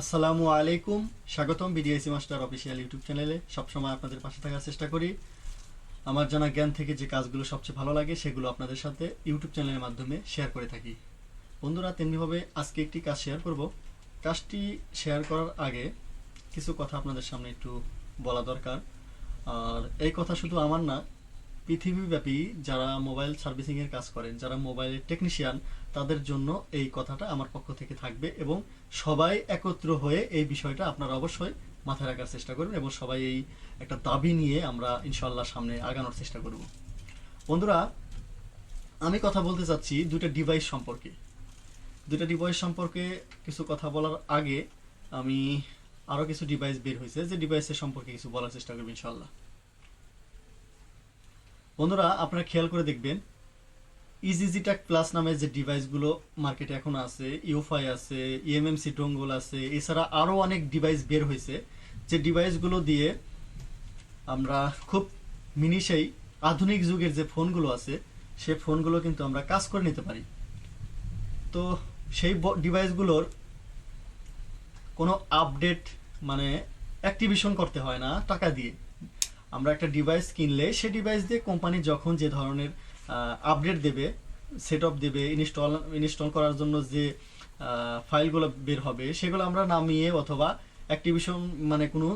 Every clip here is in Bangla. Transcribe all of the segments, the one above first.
আসসালামু আলাইকুম। স্বাগতম বিডিএসি মাস্টার অফিসিয়াল ইউটিউব চ্যানেলে। সবসময় আপনাদের পাশে থাকার চেষ্টা করি। আমার জানা জ্ঞান থেকে যে কাজগুলো সবচেয়ে ভালো লাগে, সেগুলো আপনাদের সাথে ইউটিউব চ্যানেলের মাধ্যমে শেয়ার করে থাকি। বন্ধুরা, তেমনিভাবে আজকে একটি কাজ শেয়ার করব। কাজটি শেয়ার করার আগে কিছু কথা আপনাদের সামনে একটু বলা দরকার। আর এই কথা শুধু আমার না পৃথিবীব্যাপী যারা মোবাইল সার্ভিসিংয়ের কাজ করেন, যারা মোবাইলের টেকনিশিয়ান, তাদের জন্য এই কথাটা আমার পক্ষ থেকে থাকবে এবং সবাই একত্র হয়ে এই বিষয়টা আপনারা অবশ্যই মাথায় রাখার চেষ্টা করবেন এবং সবাই এই একটা দাবি নিয়ে আমরা ইনশাল্লাহ সামনে আগানোর চেষ্টা করব। বন্ধুরা, আমি কথা বলতে চাচ্ছি দুটো ডিভাইস সম্পর্কে। দুটো ডিভাইস সম্পর্কে কিছু কথা বলার আগে আমি আরও কিছু ডিভাইস বের হয়েছে, যে ডিভাইসের সম্পর্কে কিছু বলার চেষ্টা করব ইনশাল্লাহ বন্ধুরা, আপনারা খেয়াল করে দেখবেন ইজিজিটাক প্লাস নামে যে ডিভাইসগুলো মার্কেটে এখন আছে ইউফাই আছে E ইএমএমসি ডোঙ্গল আছে, এছাড়া আরও অনেক ডিভাইস বের হয়েছে। যে ডিভাইসগুলো দিয়ে আমরা খুব মিনিশেই আধুনিক যুগের যে ফোনগুলো আছে, সে ফোনগুলো কিন্তু আমরা কাজ করে নিতে পারি। তো সেই ডিভাইসগুলোর কোনো আপডেট মানে অ্যাক্টিভেশন করতে হয় না টাকা দিয়ে। আমরা একটা ডিভাইস কিনলে সে ডিভাইস দিয়ে কোম্পানি যখন যে ধরনের আপডেট দেবে সেট আপ দেবে ইনস্টল ইনস্টল করার জন্য যে ফাইলগুলো বের হবে, সেগুলো আমরা নামিয়ে অথবা অ্যাক্টিভেশন মানে কোনো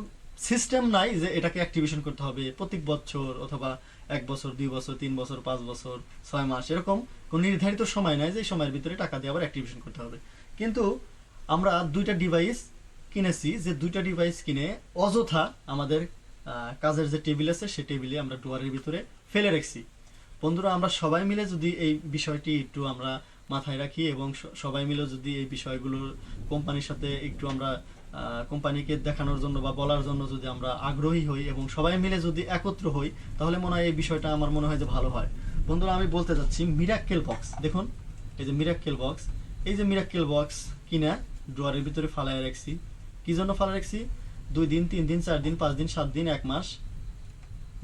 সিস্টেম নাই যে এটাকে অ্যাক্টিভেশন করতে হবে প্রত্যেক বছর অথবা এক বছর, দুই বছর, তিন বছর, পাঁচ বছর, ছয় মাস, এরকম কোনো নির্ধারিত সময় নাই যে সময়ের ভিতরে টাকা দিয়ে আবার অ্যাক্টিভেশন করতে হবে। কিন্তু আমরা দুইটা ডিভাইস কিনেছি, যে দুইটা ডিভাইস কিনে অযথা আমাদের কাজের যে টেবিল আছে সেই টেবিলে আমরা ডুয়ারের ভিতরে ফেলে রাখছি। বন্ধুরা, আমরা সবাই মিলে যদি এই বিষয়টি একটু আমরা মাথায় রাখি এবং সবাই মিলে যদি এই বিষয়গুলোর কোম্পানির সাথে একটু আমরা কোম্পানিকে দেখানোর জন্য বা বলার জন্য যদি আমরা আগ্রহী হই এবং সবাই মিলে যদি একত্র হই, তাহলে মনে হয় এই বিষয়টা আমার মনে হয় যে ভালো হয়। বন্ধুরা, আমি বলতে চাচ্ছি মিরাক্কেল বক্স দেখুন, এই যে মিরাক্কেল বক্স এই যে মিরাক্কেল বক্স কিনা ড্রয়ারের ভিতরে ফালায় রাখছি। কি জন্য ফালায় রাখছি? দুই দিন, তিন দিন, চার দিন, পাঁচ দিন, সাত দিন, এক মাস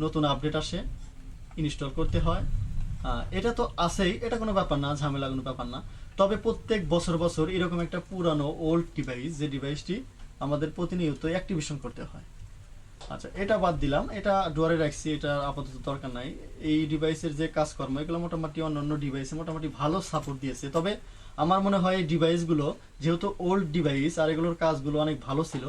নতুন আপডেট আসে, ইনস্টল করতে হয়। এটা তো আছেই, এটা কোনো ব্যাপার না, ঝামেলা কোনো ব্যাপার না। তবে প্রত্যেক বছর বছর এরকম একটা পুরানো ওল্ড ডিভাইস যে ডিভাইসটি আমাদের প্রতিনিয়ত অ্যাক্টিভেশন করতে হয়। আচ্ছা এটা বাদ দিলাম, এটা ডুয়ারে রাখছি, এটা আপাতত দরকার নাই। এই ডিভাইসের যে কাজকর্ম, এগুলো মোটামুটি অন্যান্য ডিভাইসে মোটামুটি ভালো সাপোর্ট দিয়েছে। তবে আমার মনে হয় এই ডিভাইসগুলো যেহেতু ওল্ড ডিভাইস আর এগুলোর কাজগুলো অনেক ভালো ছিল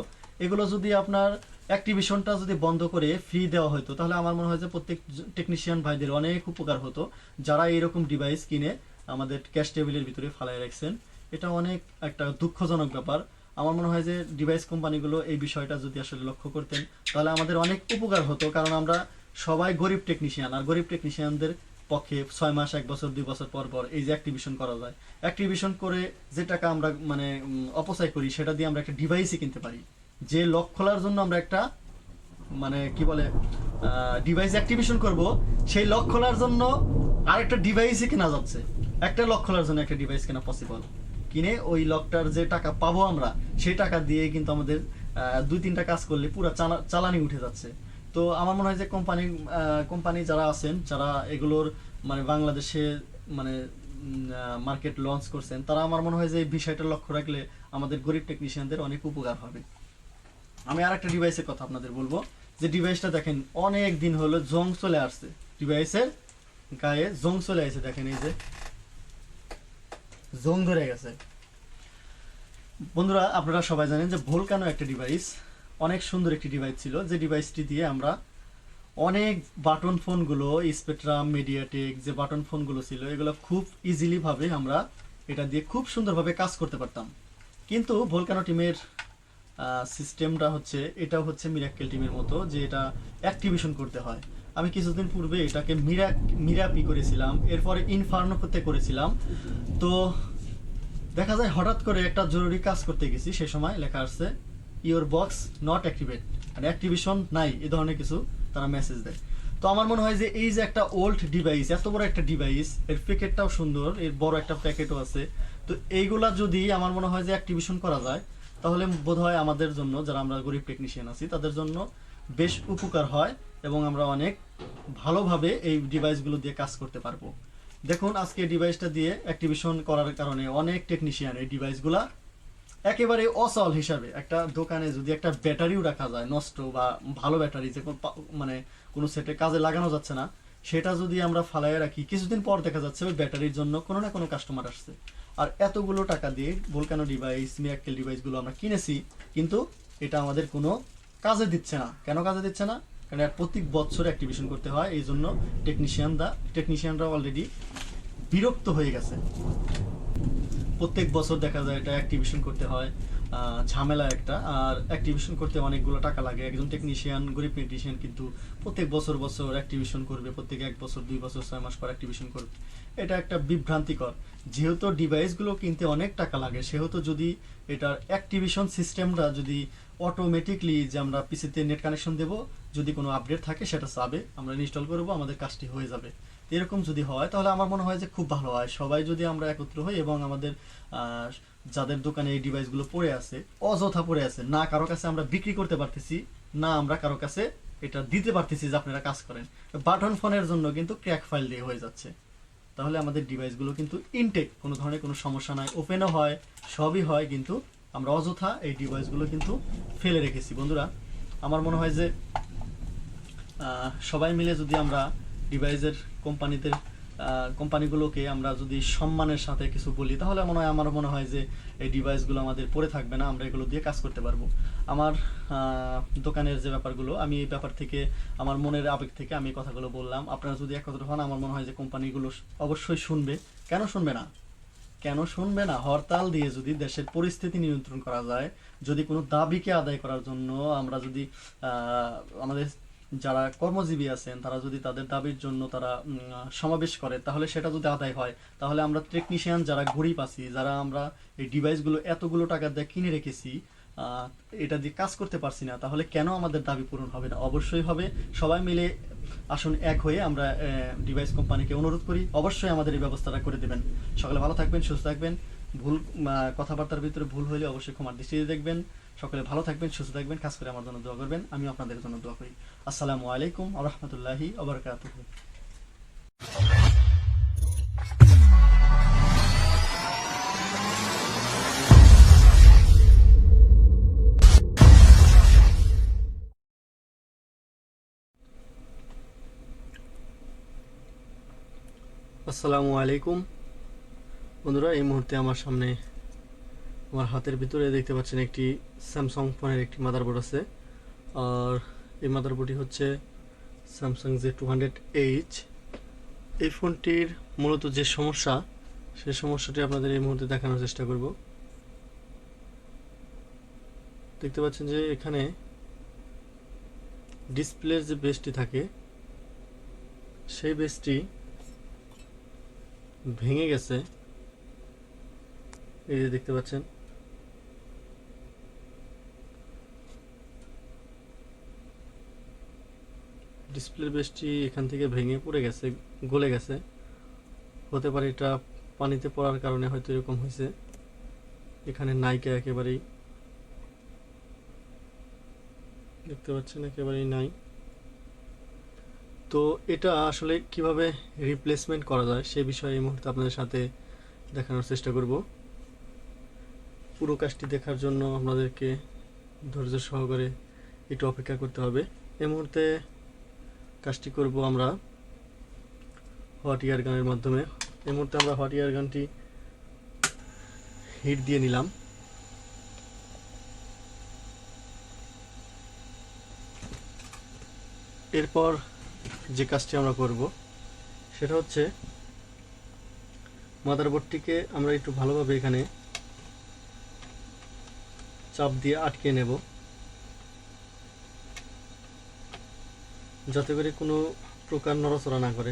এগুলো যদি আপনার অ্যাক্টিভেশনটা যদি বন্ধ করে ফ্রি দেওয়া হতো তাহলে আমার মনে হয় যে প্রত্যেক টেকনিশিয়ান ভাইদের অনেক উপকার হতো। যারা এরকম ডিভাইস কিনে আমাদের ক্যাশ টেবিলের ভিতরে ফালাই রাখছেন, এটা অনেক একটা দুঃখজনক ব্যাপার। আমার মনে হয় যে ডিভাইস কোম্পানিগুলো এই বিষয়টা যদি আসলে লক্ষ্য করতেন, তাহলে আমাদের অনেক উপকার হতো। কারণ আমরা সবাই গরিব টেকনিশিয়ান আর গরিব টেকনিশিয়ানদের পক্ষে ছয় মাস, এক বছর, দুই বছর পর পর এই যে অ্যাক্টিভেশন করা যায়। অ্যাক্টিভেশন করে যে টাকা আমরা মানে অপচয় করি, সেটা দিয়ে আমরা একটা ডিভাইসই কিনতে পারি। যে লক খোলার জন্য আমরা একটা মানে কি বলে ডিভাইস অ্যাক্টিভেশন করব, সেই লক খোলার জন্য আরেকটা ডিভাইসই কেনা যাচ্ছে। একটা লক খোলার জন্য একটা ডিভাইস কেনা পসিবল কিনে ওই লকটার যে টাকা পাবো আমরা, সেই টাকা দিয়ে কিন্তু আমাদের দুই তিনটা কাজ করলে পুরো চালা- চালানি উঠে যাচ্ছে। তো আমার মনে হয় যে কোম্পানি কোম্পানি যারা আছেন, যারা এগুলোর মানে বাংলাদেশে মানে মার্কেট লঞ্চ করছেন, তারা আমার মনে হয় যে এই বিষয়টা লক্ষ্য রাখলে আমাদের গরিব টেকনিশিয়ানদের অনেক উপকার হবে। আমি আর একটা ডিভাইসের কথা আপনাদের বলব। যে ডিভাইসটা দেখেন, অনেক দিন হলো জং চলে আসছে। ডিভাইসের গায়ে জং চলে আসছে, দেখেন এই যে। জং ধরে গেছে। বন্ধুরা, আপনারা সবাই জানেন যে ভোলকানো একটা ডিভাইস অনেক সুন্দর একটি ডিভাইস ছিল। যে ডিভাইসটি দিয়ে আমরা অনেক বাটন ফোনগুলো স্পেট্রাম মিডিয়াটেক যে বাটন ফোনগুলো ছিল, এগুলো খুব ইজিলি ভাবে আমরা এটা দিয়ে খুব সুন্দরভাবে কাজ করতে পারতাম। কিন্তু ভোলকানো টিমের সিস্টেমটা হচ্ছে এটাও হচ্ছে মিরাক্কেল টিমের মতো যে এটা অ্যাক্টিভেশন করতে হয়। আমি কিছুদিন পূর্বে এটাকে মিরা মিরাপি করেছিলাম, এরপরে ইনফার্নো করতে করেছিলাম। তো দেখা যায় হঠাৎ করে একটা জরুরি কাজ করতে গেছি, সে সময় লেখা আসছে ইওর বক্স নট অ্যাক্টিভেট মানে অ্যাক্টিভেশন নাই, এ ধরনের কিছু তারা মেসেজ দেয়। তো আমার মনে হয় যে এই যে একটা ওল্ড ডিভাইস এত বড় একটা ডিভাইস এর প্যাকেটটাও সুন্দর, এর বড় একটা প্যাকেটও আছে। তো এইগুলা যদি আমার মনে হয় যে অ্যাক্টিভেশন করা যায় তাহলে বোধহয় আমাদের জন্য, যারা আমরা গরিব টেকনিশিয়ান আছি, তাদের জন্য বেশ উপকার হয় এবং আমরা অনেক ভালোভাবে এই ডিভাইসগুলো দিয়ে কাজ করতে পারব। দেখুন, আজকে ডিভাইসটা দিয়ে অ্যাক্টিভেশন করার কারণে অনেক টেকনিশিয়ান এই ডিভাইসগুলা একেবারে অসল হিসাবে একটা দোকানে যদি একটা ব্যাটারিও রাখা যায়, নষ্ট বা ভালো ব্যাটারি যে মানে কোনো সেটে কাজে লাগানো যাচ্ছে না, সেটা যদি আমরা ফালাইয়ে রাখি, কিছুদিন পর দেখা যাচ্ছে ওই ব্যাটারির জন্য কোনো না কোনো কাস্টমার আসছে। আর এতগুলো টাকা দিয়ে ভোলকানো ডিভাইস মিরাক্কেল ডিভাইসগুলো আমরা কিনেছি, কিন্তু এটা আমাদের কোনো কাজে দিচ্ছে না। কেন কাজে দিচ্ছে না? কারণ প্রত্যেক বছর অ্যাক্টিভেশন করতে হয়, এই জন্য টেকনিশিয়ানরা টেকনিশিয়ানরা অলরেডি বিরক্ত হয়ে গেছে। প্রত্যেক বছর দেখা যায় এটা অ্যাক্টিভেশন করতে হয়। ঝামেলা একটা। আর অ্যাক্টিভেশন করতে অনেকগুলো টাকা লাগে। একজন টেকনিশিয়ান গরিব টেকনিশিয়ান কিন্তু প্রত্যেক বছর বছর অ্যাক্টিভেশন করবে, প্রত্যেক এক বছর, দুই বছর, ছয় মাস পর অ্যাক্টিভেশন করবে। এটা একটা বিভ্রান্তিকর। যেহেতু ডিভাইসগুলো কিনতে অনেক টাকা লাগে, সেহেতু যদি এটার অ্যাক্টিভেশন সিস্টেমটা যদি অটোমেটিকলি যে আমরা পিসিতে নেট কানেকশন দেব, যদি কোনো আপডেট থাকে, সেটা চাবে, আমরা ইনস্টল করব আমাদের কাজটি হয়ে যাবে। এরকম যদি হয়, তাহলে আমার মনে হয় যে খুব ভালো হয়। সবাই যদি আমরা একত্র হই এবং আমাদের যাদের দোকানে এই ডিভাইসগুলো পড়ে আছে, অযথা পড়ে আছে, না কারও কাছে আমরা বিক্রি করতে পারতেছি, না আমরা কারও কাছে এটা দিতে পারতেছি যে আপনারা কাজ করেন। বাটন ফোনের জন্য কিন্তু ক্র্যাক ফাইল দিয়ে হয়ে যাচ্ছে। তাহলে আমাদের ডিভাইসগুলো কিন্তু ইনটেক কোনো ধরনের কোনো সমস্যা নাই। ওপেনও হয়, সবই হয়, কিন্তু আমরা অযথা এই ডিভাইসগুলো কিন্তু ফেলে রেখেছি। বন্ধুরা, আমার মনে হয় যে সবাই মিলে যদি আমরা ডিভাইসের কোম্পানিতে কোম্পানিগুলোকে আমরা যদি সম্মানের সাথে কিছু বলি, তাহলে মনে হয়, আমার মনে হয় যে এই ডিভাইসগুলো আমাদের পড়ে থাকবে না, আমরা এগুলো দিয়ে কাজ করতে পারব। আমার দোকানের যে ব্যাপারগুলো, আমি এই ব্যাপার থেকে, আমার মনের আবেগ থেকে আমি কথাগুলো বললাম। আপনারা যদি একত্র হন, আমার মনে হয় যে কোম্পানিগুলো অবশ্যই শুনবে। কেন শুনবে না? কেন শুনবে না? হরতাল দিয়ে যদি দেশের পরিস্থিতি নিয়ন্ত্রণ করা যায়, যদি কোনো দাবিকে আদায় করার জন্য আমরা যদি আমাদের যারা কর্মজীবী আছেন, তারা যদি তাদের দাবির জন্য তারা সমাবেশ করে, তাহলে সেটা যদি আদায় হয়, তাহলে আমরা টেকনিশিয়ান যারা গরিব আছি, যারা আমরা এই ডিভাইসগুলো এতগুলো টাকা দিয়ে কিনে রেখেছি এটা দিয়ে কাজ করতে পারছি না, তাহলে কেন আমাদের দাবি পূরণ হবে না? অবশ্যই হবে। সবাই মিলে আসুন এক হয়ে আমরা ডিভাইস কোম্পানিকে অনুরোধ করি, অবশ্যই আমাদের এই ব্যবস্থাটা করে দেবেন। সকালে ভালো থাকবেন, সুস্থ থাকবেন। ভুল কথাবার্তার ভিতরে ভুল হলে অবশ্যই ক্ষমার দৃষ্টিতে দেখবেন। সকলে ভালো থাকবেন, সুস্থ থাকবেন, খাস করে আমার জন্য দোয়া করবেন। আমি আপনাদের জন্য দোয়া করি। আসসালামু আলাইকুম আ রহমতুল্লাহি আবরকাতুহ আসসালামু আলাইকুম। বন্ধুরা, এই মুহূর্তে আমার সামনে আমার হাতের ভিতরে দেখতে পাচ্ছেন একটি স্যামসাং ফোনের একটি মাদারবোর্ড আছে। আর এই মাদারবোর্ডটি হচ্ছে Samsung J two hundred H এই ফোনটির মূলত যে সমস্যা সেই সমস্যাটি আপনাদের এই মুহূর্তে দেখানোর চেষ্টা করব। দেখতে পাচ্ছেন যে এখানে ডিসপ্লের যে বেসটি থাকে, সেই বেসটি ভেঙে গেছে। এই যে দেখতে পাচ্ছেন। ডিসপ্লের বেসটি এখান থেকে ভেঙে পড়ে গেছে, গলে গেছে। হতে পারে এটা পানিতে পড়ার কারণে হয়তো এরকম হয়েছে। এখানে নাইকা একেবারেই দেখতে পাচ্ছেন একেবারেই নাই। তো এটা আসলে কীভাবে রিপ্লেসমেন্ট করা যায় সে বিষয়ে এই মুহূর্তে আপনাদের সাথে দেখানোর চেষ্টা করব। পুরো কাজটি দেখার জন্য আপনাদেরকে ধৈর্য সহকারে একটু অপেক্ষা করতে হবে। এই মুহূর্তে কাজটি করব আমরা হট ইয়ার গানের মাধ্যমে। এই মুহূর্তে আমরা হট ইয়ার গানটি হিট দিয়ে নিলাম। এরপর যে কাজটি আমরা করব, সেটা হচ্ছে মাদারবোর্ডটিকে আমরা একটু ভালোভাবে এখানে চাপ দিয়ে আটকে নেব, যাতে করে কোনো প্রকার নড়াচড়া না করে।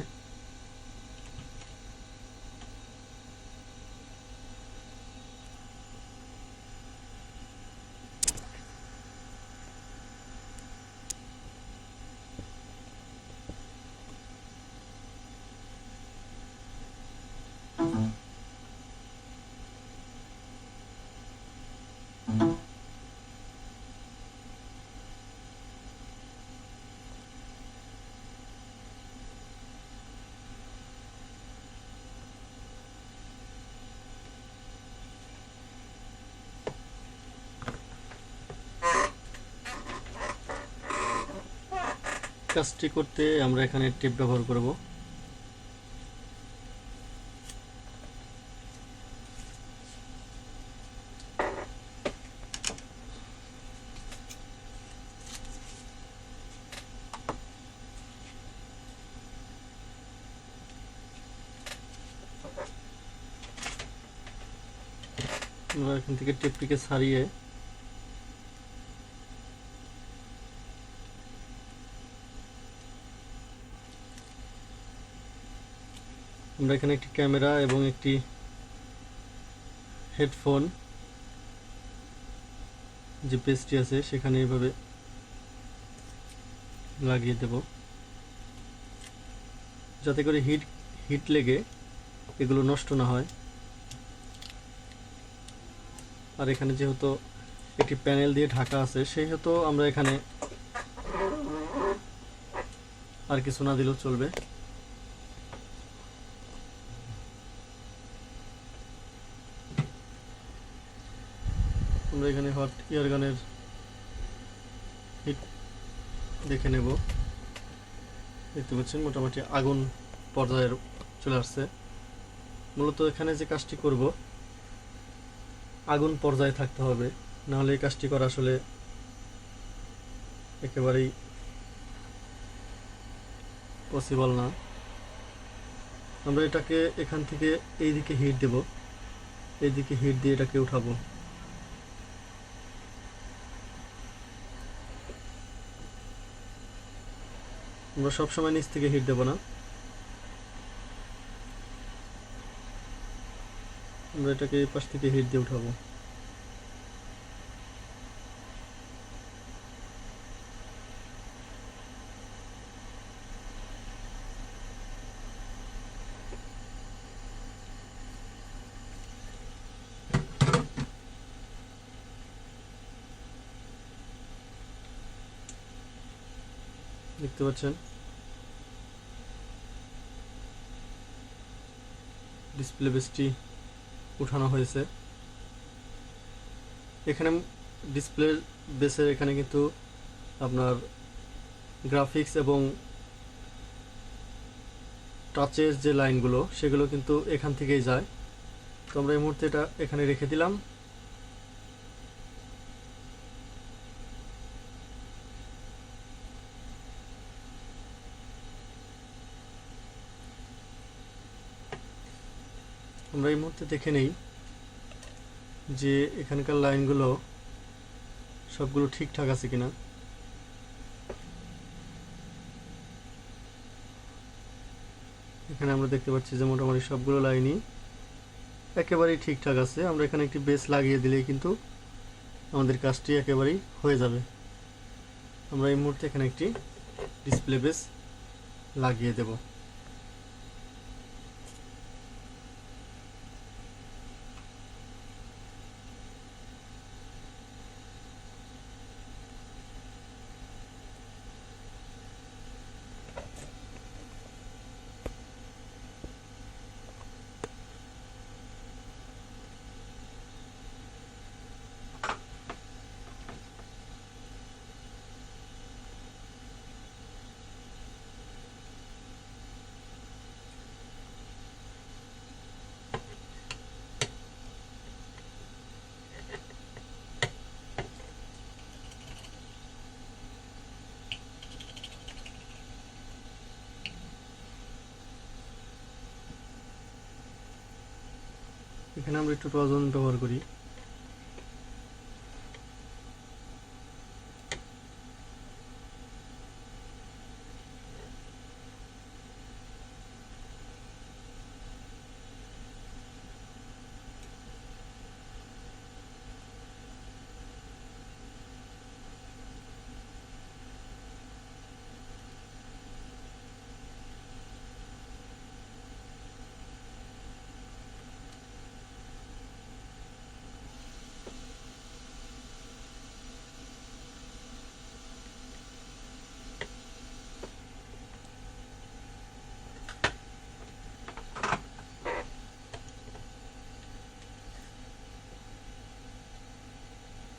কাজটি করতে আমরা এখানে টেপ ব্যবহার করব। আমরা এখান থেকে টেপটিকে ছাড়িয়ে আমরা এখানে একটি ক্যামেরা এবং একটি হেডফোন যে পেজটি আছে সেখানে এভাবে লাগিয়ে দেব। যাতে করে হিট হিট লেগে এগুলো নষ্ট না হয়। আর এখানে যেহেতু একটি প্যানেল দিয়ে ঢাকা আছে, সেহেতু আমরা এখানে আর কিছু না দিলেও চলবে। আমরা এখানে হট এয়ার গানের হিট দেখে নেব। দেখতে পাচ্ছেন, মোটামুটি আগুন পর্যায়ের চলে আসছে। মূলত এখানে যে কাজটি করব, আগুন পর্যায়ে থাকতে হবে। নাহলে এই কাজটি করা আসলে একেবারেই পসিবল না। আমরা এটাকে এখান থেকে এই দিকে হিট দেব। এই দিকে হিট দিয়ে এটাকে উঠাবো। আমরা সবসময় নিচ থেকে হিট দেবো না। আমরা এটাকে এই পাশ থেকে হিট দিয়ে উঠাবো। দেখতে পাচ্ছেন? ডিসপ্লে বেসটি উঠানো হয়েছে। এখানে ডিসপ্লে বেসের এখানে কিন্তু আপনার গ্রাফিক্স এবং টাচের যে লাইনগুলো সেগুলো কিন্তু এখান থেকেই যায়। তো আমরা এই মুহূর্তে এটা এখানে রেখে দিলাম। মুহূর্তে দেখে নেই যে এখানকার লাইনগুলো সবগুলো ঠিকঠাক আছে কিনা। এখানে আমরা দেখতে পাচ্ছি যে মোটামুটি সবগুলো লাইনই একেবারেই ঠিকঠাক আছে। আমরা এখানে একটি বেস লাগিয়ে দিলেই কিন্তু আমাদের কাজটি একেবারেই হয়ে যাবে। আমরা এই মুহূর্তে এখানে একটি ডিসপ্লে বেস লাগিয়ে দেবো। এখানে আমরা একটু রজন ব্যবহার করি।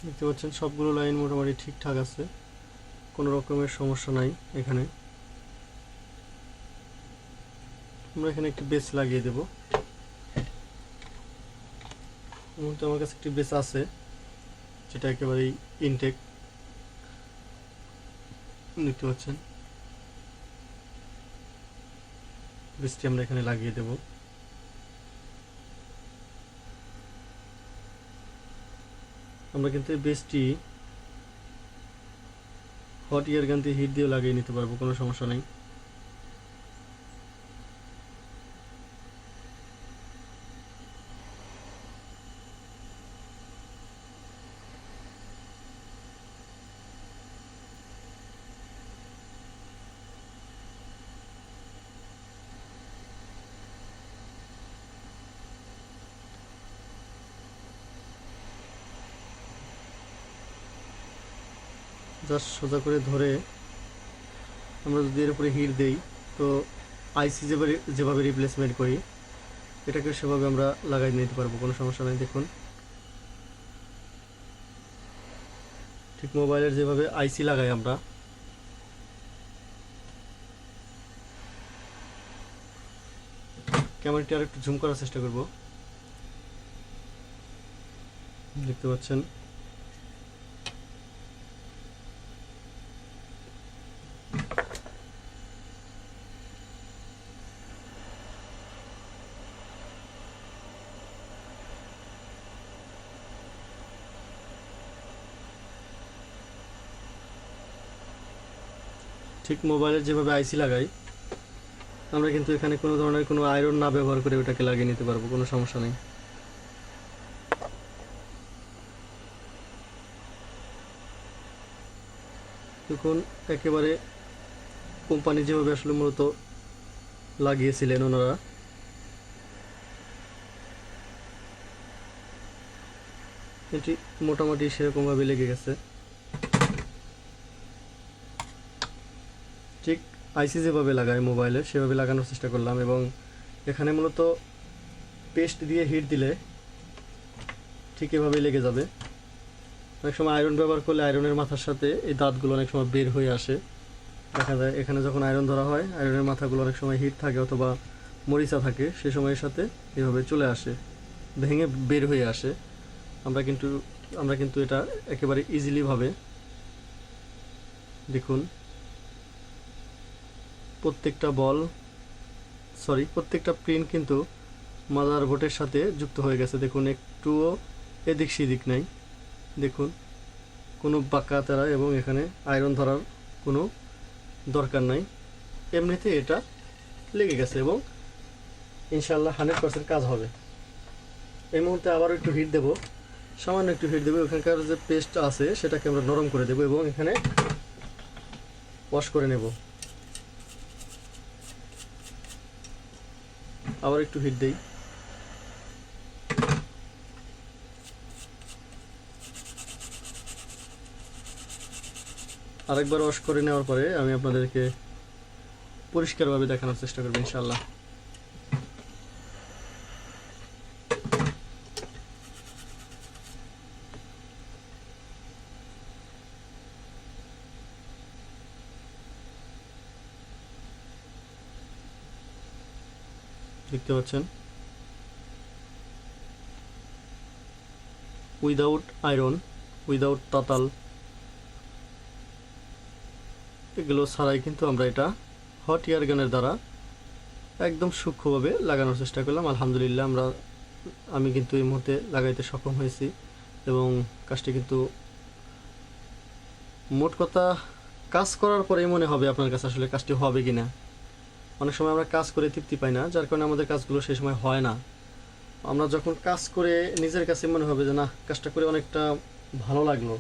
দেখতে পাচ্ছেন সবগুলো লাইন মোটামুটি ঠিকঠাক আছে। কোনো রকমের সমস্যা নাই এখানে। আমরা এখানে একটি বেস লাগিয়ে দেব। মুহূর্তে আমার কাছে একটি বেস আছে, যেটা একেবারেই ইনটেক দেখতে পাচ্ছেন? বেসটি আমরা এখানে লাগিয়ে দেবো। আমরা কিন্তু এই বেসটি হট ইয়ার গান হিট দিয়ে লাগিয়ে নিতে পারব, কোনো সমস্যা নেই। জাস্ট সোজা করে ধরে আমরা যদি এর উপরে হিট দেই, তো আইসি যেভাবে যেভাবে রিপ্লেসমেন্ট করি এটাকে সেভাবে আমরা লাগাই নিতে পারব, কোনো সমস্যা নেই, দেখুন। ঠিক মোবাইলের যেভাবে আইসি লাগাই আমরা। ক্যামেরাটি আর একটু জুম করার চেষ্টা করব। দেখতে পাচ্ছেন? ঠিক মোবাইলের যেভাবে আইসি লাগাই, আমরা কিন্তু এখানে কোনো ধরনের কোনো আয়রন না ব্যবহার করে ওটাকে লাগিয়ে নিতে পারব, কোনো সমস্যা নেই। দেখুন, একেবারে কোম্পানি যেভাবে আসলে মূলত লাগিয়েছিলেন ওনারা। এটি মোটামুটি সেরকমভাবে লেগে গেছে। ঠিক আইসি যেভাবে লাগায় মোবাইলে সেভাবে লাগানোর চেষ্টা করলাম এবং এখানে মূলত পেস্ট দিয়ে হিট দিলে ঠিক এভাবেই লেগে যাবে। অনেক সময় আয়রন ব্যবহার করলে আয়রনের মাথার সাথে এই দাঁতগুলো অনেক সময় বের হয়ে আসে। দেখা যায় এখানে যখন আয়রন ধরা হয় আয়রনের মাথাগুলো অনেক সময় হিট থাকে অথবা মরিচা থাকে, সে সময়ের সাথে এভাবে চলে আসে, ভেঙে বের হয়ে আসে। আমরা কিন্তু আমরা কিন্তু এটা একেবারে ইজিলিভাবে দেখুন। প্রত্যেকটা বল সরি প্রত্যেকটা প্রিন্ট কিন্তু মাদার বোর্ডের সাথে যুক্ত হয়ে গেছে। দেখুন, একটুও এদিক সেদিক নাই। দেখুন, কোনো বাঁকা তারা এবং এখানে আয়রন ধরার কোনো দরকার নাই। এমনিতে এটা লেগে গেছে এবং ইনশাল্লাহ হান্ড্রেড পার্সেন্ট কাজ হবে। এই মুহূর্তে আবারও একটু হিট দেবো। সামান্য একটু হিট দেবো। ওখানকার যে পেস্ট আছে, সেটাকে আমরা নরম করে দেবো এবং এখানে ওয়াশ করে নেব। আবার একটু হিট দেই। আরেকবার ওয়াশ করে নেওয়ার পরে আমি আপনাদেরকে পরিষ্কারভাবে দেখানোর চেষ্টা করব ইনশাল্লাহ দেখতে পাচ্ছেন। উইদাউট আয়রন উইদাউট তাতাল এগুলো ছাড়াই কিন্তু আমরা এটা হট এয়ার গানের দ্বারা একদম সূক্ষ্মভাবে লাগানোর চেষ্টা করলাম। আলহামদুলিল্লাহ আমরা, আমি কিন্তু এই মুহূর্তে লাগাইতে সক্ষম হয়েছি এবং কাজটি কিন্তু মোট কথা কাজ করার পরেই মনে হবে আপনার কাছে আসলে কাজটি হবে কি না অনেক সময় আমরা কাজ করে তৃপ্তি পাই না, যার কারণে আমাদের কাজগুলো সেই সময় হয় না। আমরা যখন কাজ করে নিজের কাছে মনে হবে যে না কাজটা করে অনেকটা ভালো লাগল,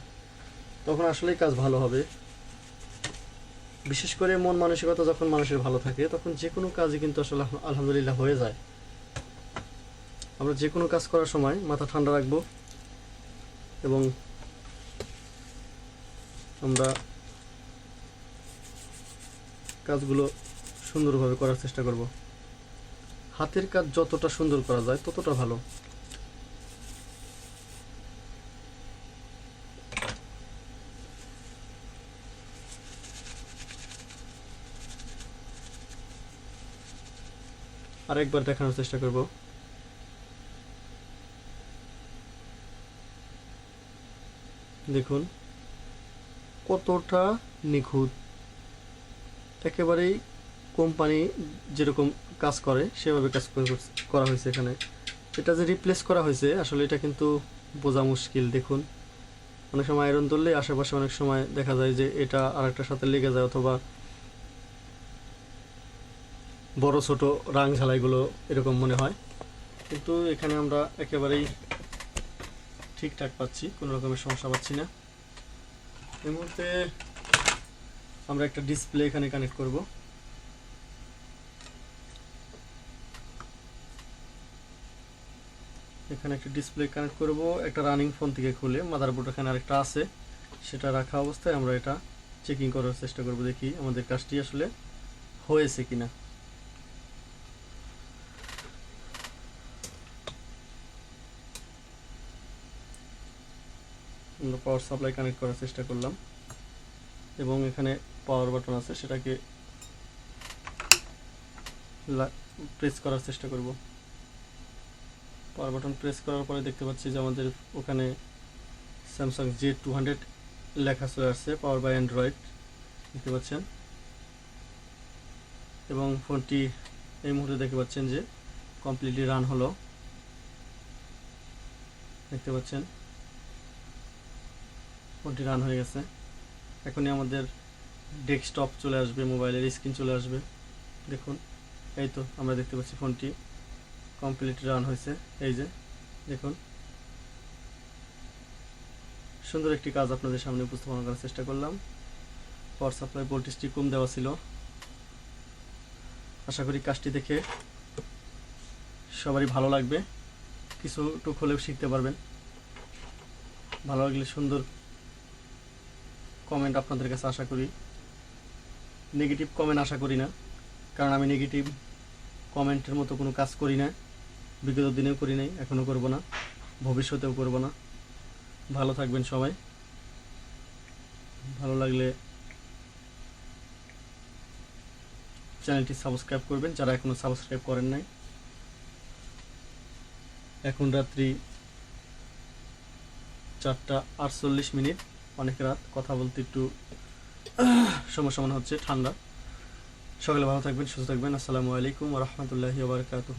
তখন আসলেই কাজ ভালো হবে। বিশেষ করে মন মানসিকতা যখন মানুষের ভালো থাকে, তখন যে কোনো কাজই কিন্তু আসলে আলহা- আলহামদুলিল্লাহ হয়ে যায়। আমরা যে কোনো কাজ করার সময় মাথা ঠান্ডা রাখব এবং আমরা কাজগুলো সুন্দরভাবে করার চেষ্টা করব। হাতের কাজ যতটা সুন্দর করা যায়, ততটা ভালো। আরেকবার দেখানোর চেষ্টা করব। দেখুন, কতটা নিখুঁত। একেবারেই কোম্পানি যেরকম কাজ করে, সেভাবে কাজ করে- হয়েছে এখানে। এটা যে রিপ্লেস করা হয়েছে, আসলে এটা কিন্তু বোঝা মুশকিল, দেখুন। অনেক সময় আয়রন ধরলে আশেপাশে অনেক সময় দেখা যায় যে এটা আরেকটার সাথে লেগে যায় অথবা বড় ছোট রাং ঝালাইগুলো এরকম মনে হয়। কিন্তু এখানে আমরা একেবারেই ঠিকঠাক পাচ্ছি, কোনো রকমের সমস্যা পাচ্ছি না। এই মুহূর্তে আমরা একটা ডিসপ্লে এখানে কানেক্ট করব। এখানে একটা ডিসপ্লে কানেক্ট করব। একটা রানিং ফোন থেকে খুলে মাদারবোর্ড এখানে আরেকটা আছে। সেটা রাখা অবস্থায় আমরা এটা চেকিং করার চেষ্টা করব, দেখি আমাদের কাজটি আসলে হয়েছে কিনা। আমরা পাওয়ার সাপ্লাই কানেক্ট করার চেষ্টা করলাম। এবং এখানে পাওয়ার বাটন আছে, সেটাকে প্রেস করার চেষ্টা করব। পাওয়ার বাটন প্রেস করার পরে দেখতে পাচ্ছি যে আমাদের ওখানে স্যামসাং জে টু হান্ড্রেড লেখা চলে আসছে পাওয়ার বাই অ্যান্ড্রয়েড দেখতে পাচ্ছেন। এবং ফোনটি এই মুহূর্তে দেখতে পাচ্ছেন যে কমপ্লিটলি রান হলো। দেখতে পাচ্ছেন। ফোনটি রান হয়ে গেছে। এখনই আমাদের ডেস্কটপ চলে আসবে মোবাইলের স্ক্রিন চলে আসবে। দেখুন, এই তো আমরা দেখতে পাচ্ছি ফোনটি। কমপ্লিট রান হয়েছে। এই যে, দেখুন। সুন্দর একটি কাজ আপনাদের সামনে উপস্থাপন করার চেষ্টা করলাম। পাওয়ার সাপ্লাই ভোল্টেজটি কম দেওয়া ছিল। আশা করি কাজটি দেখে সবারই ভালো লাগবে। কিছু টুক হলেও শিখতে পারবেন। ভালো লাগলে সুন্দর কমেন্ট আপনাদের কাছে আশা করি। নেগেটিভ কমেন্ট আশা করি না। কারণ আমি নেগেটিভ কমেন্টের মতো কোনো কাজ করি না। বিগত দিনেও করি নাই এখনও করব না, ভবিষ্যতেও করব না। ভালো থাকবেন সবাই। ভালো লাগলে চ্যানেলটি সাবস্ক্রাইব করবেন, যারা এখনও সাবস্ক্রাইব করেন নাই। এখন রাত্রি চারটা আটচল্লিশ মিনিট, অনেক রাত, কথা বলতে একটু সমস্যা মনে হচ্ছে, ঠান্ডা। সকালে ভালো থাকবেন, সুস্থ থাকবেন, আসসালামু আলাইকুম রহমতুল্লাহি বারকাতুহ।